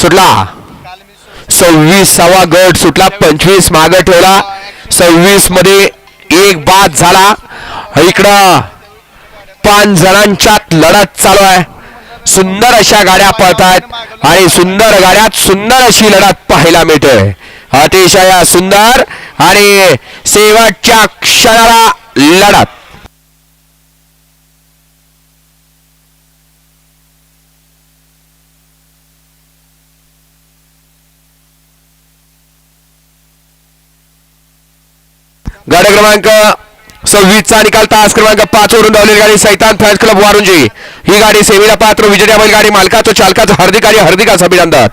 सुटला. सव्वीसावा गट सुटला पंचवीस माग ठेवला. सव्वीसमध्ये एक बाद झाला. इकडं पाच जणांच्यात लढत चालू आहे. सुंदर अशा गाड्या पळतात आणि सुंदर गाड्यात सुंदर अशी लढत पाहायला मिळते अतिशय सुंदर आणि शेवटच्या क्षणाला लढत. गाड्या क्रमांक सव्वीसचा निकाल तास क्रमांक पाच वरून धावलेली गाडी सैतान फॅन्स क्लब वारुंजी. ही गाडी सेमीला पात्र विजेत्या बैलगाडी मालकाचं चालकाचं हार्दिक आणि हार्दिक अभिनंदन.